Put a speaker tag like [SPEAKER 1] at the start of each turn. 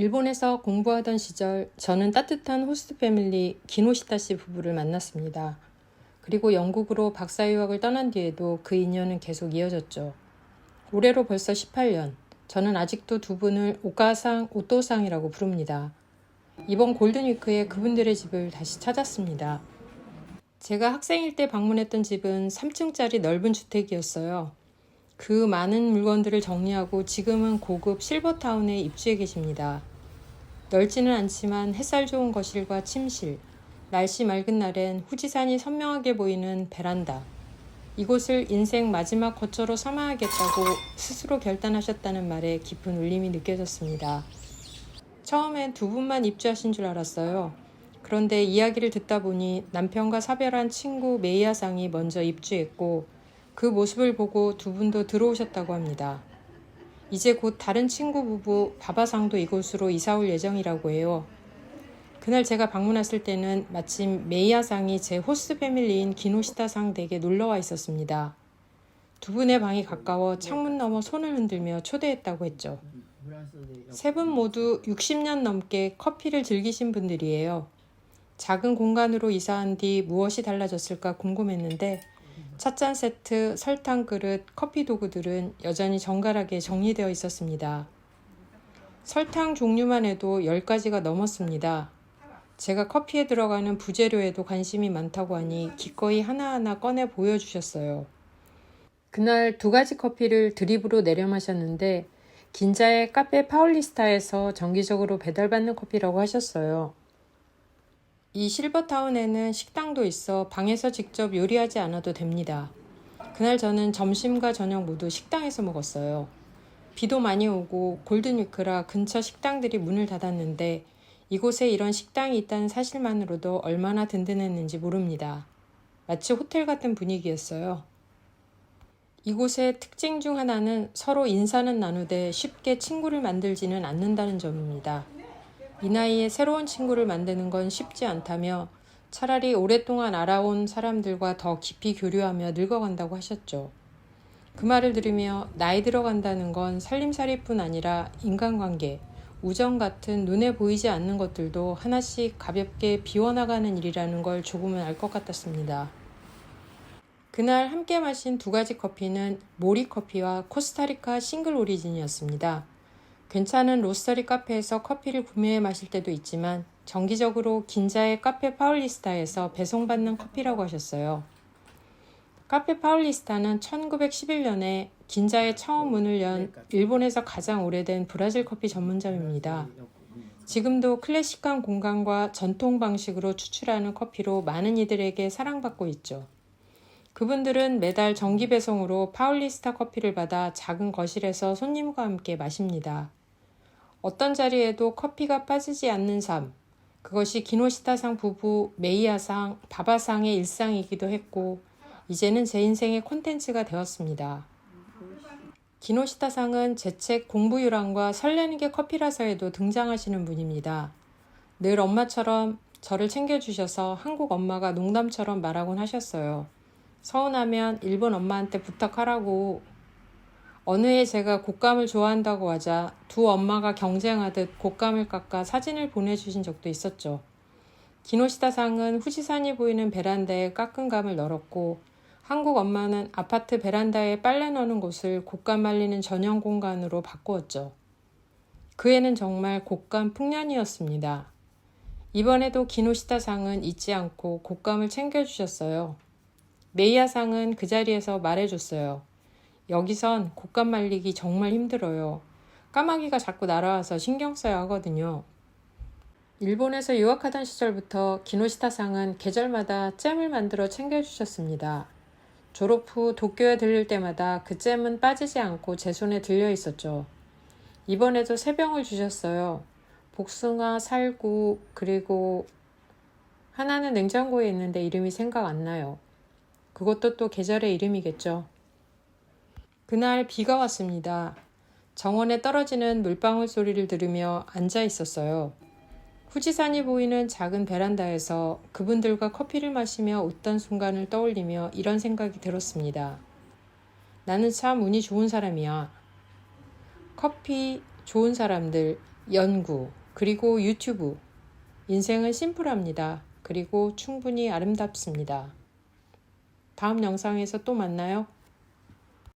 [SPEAKER 1] 일본에서 공부하던 시절 저는 따뜻한 호스트 패밀리 기노시타 씨 부부를 만났습니다. 그리고 영국으로 박사 유학을 떠난 뒤에도 그 인연은 계속 이어졌죠. 올해로 벌써 18년. 저는 아직도 두 분을 오가상, 오토상이라고 부릅니다. 이번 골든위크에 그분들의 집을 다시 찾았습니다. 제가 학생일 때 방문했던 집은 3층짜리 넓은 주택이었어요. 그 많은 물건들을 정리하고 지금은 고급 실버타운에 입주해 계십니다. 넓지는 않지만 햇살 좋은 거실과 침실, 날씨 맑은 날엔 후지산이 선명하게 보이는 베란다. 이곳을 인생 마지막 거처로 삼아야겠다고 스스로 결단하셨다는 말에 깊은 울림이 느껴졌습니다. 처음엔 두 분만 입주하신 줄 알았어요. 그런데 이야기를 듣다 보니 남편과 사별한 친구 메이아상이 먼저 입주했고 그 모습을 보고 두 분도 들어오셨다고 합니다. 이제 곧 다른 친구 부부 바바상도 이곳으로 이사 올 예정이라고 해요. 그날 제가 방문했을 때는 마침 메이아상이 제 호스트 패밀리인 기노시타상 댁에 놀러와 있었습니다. 두 분의 방이 가까워 창문 너머 손을 흔들며 초대했다고 했죠. 세 분 모두 60년 넘게 커피를 즐기신 분들이에요. 작은 공간으로 이사한 뒤 무엇이 달라졌을까 궁금했는데 찻잔 세트, 설탕 그릇, 커피 도구들은 여전히 정갈하게 정리되어 있었습니다. 설탕 종류만 해도 10가지가 넘었습니다. 제가 커피에 들어가는 부재료에도 관심이 많다고 하니 기꺼이 하나하나 꺼내 보여주셨어요. 그날 두 가지 커피를 드립으로 내려 마셨는데 긴자의 카페 파울리스타에서 정기적으로 배달받는 커피라고 하셨어요. 이 실버타운에는 식당도 있어 방에서 직접 요리하지 않아도 됩니다. 그날 저는 점심과 저녁 모두 식당에서 먹었어요. 비도 많이 오고 골든위크라 근처 식당들이 문을 닫았는데 이곳에 이런 식당이 있다는 사실만으로도 얼마나 든든했는지 모릅니다. 마치 호텔 같은 분위기였어요. 이곳의 특징 중 하나는 서로 인사는 나누되 쉽게 친구를 만들지는 않는다는 점입니다. 이 나이에 새로운 친구를 만드는 건 쉽지 않다며 차라리 오랫동안 알아온 사람들과 더 깊이 교류하며 늙어간다고 하셨죠. 그 말을 들으며 나이 들어간다는 건 살림살이뿐 아니라 인간관계, 우정 같은 눈에 보이지 않는 것들도 하나씩 가볍게 비워나가는 일이라는 걸 조금은 알 것 같았습니다. 그날 함께 마신 두 가지 커피는 모리 커피와 코스타리카 싱글 오리진이었습니다. 괜찮은 로스터리 카페에서 커피를 구매해 마실 때도 있지만 정기적으로 긴자의 카페 파울리스타에서 배송받는 커피라고 하셨어요. 카페 파울리스타는 1911년에 긴자에 처음 문을 연 일본에서 가장 오래된 브라질 커피 전문점입니다. 지금도 클래식한 공간과 전통 방식으로 추출하는 커피로 많은 이들에게 사랑받고 있죠. 그분들은 매달 정기 배송으로 파울리스타 커피를 받아 작은 거실에서 손님과 함께 마십니다. 어떤 자리에도 커피가 빠지지 않는 삶. 그것이 기노시타상 부부 메이아상, 바바상의 일상이기도 했고, 이제는 제 인생의 콘텐츠가 되었습니다. 기노시타상은 제 책 공부유랑과 설레는 게 커피라서에도 등장하시는 분입니다. 늘 엄마처럼 저를 챙겨주셔서 한국 엄마가 농담처럼 말하곤 하셨어요. 서운하면 일본 엄마한테 부탁하라고 어느 해 제가 곶감을 좋아한다고 하자 두 엄마가 경쟁하듯 곶감을 깎아 사진을 보내주신 적도 있었죠. 기노시다 상은 후지산이 보이는 베란다에 깎은 감을 널었고 한국 엄마는 아파트 베란다에 빨래 넣는 곳을 곶감 말리는 전용 공간으로 바꾸었죠. 그 해는 정말 곶감 풍년이었습니다. 이번에도 기노시다 상은 잊지 않고 곶감을 챙겨주셨어요. 메이아 상은 그 자리에서 말해줬어요. 여기선 곶감 말리기 정말 힘들어요. 까마귀가 자꾸 날아와서 신경 써야 하거든요. 일본에서 유학하던 시절부터 기노시타상은 계절마다 잼을 만들어 챙겨주셨습니다. 졸업 후 도쿄에 들릴 때마다 그 잼은 빠지지 않고 제 손에 들려 있었죠. 이번에도 세 병을 주셨어요. 복숭아, 살구, 그리고 하나는 냉장고에 있는데 이름이 생각 안 나요. 그것도 또 계절의 이름이겠죠. 그날 비가 왔습니다. 정원에 떨어지는 물방울 소리를 들으며 앉아 있었어요. 후지산이 보이는 작은 베란다에서 그분들과 커피를 마시며 웃던 순간을 떠올리며 이런 생각이 들었습니다. 나는 참 운이 좋은 사람이야. 커피, 좋은 사람들, 연구, 그리고 유튜브. 인생은 심플합니다. 그리고 충분히 아름답습니다. 다음 영상에서 또 만나요.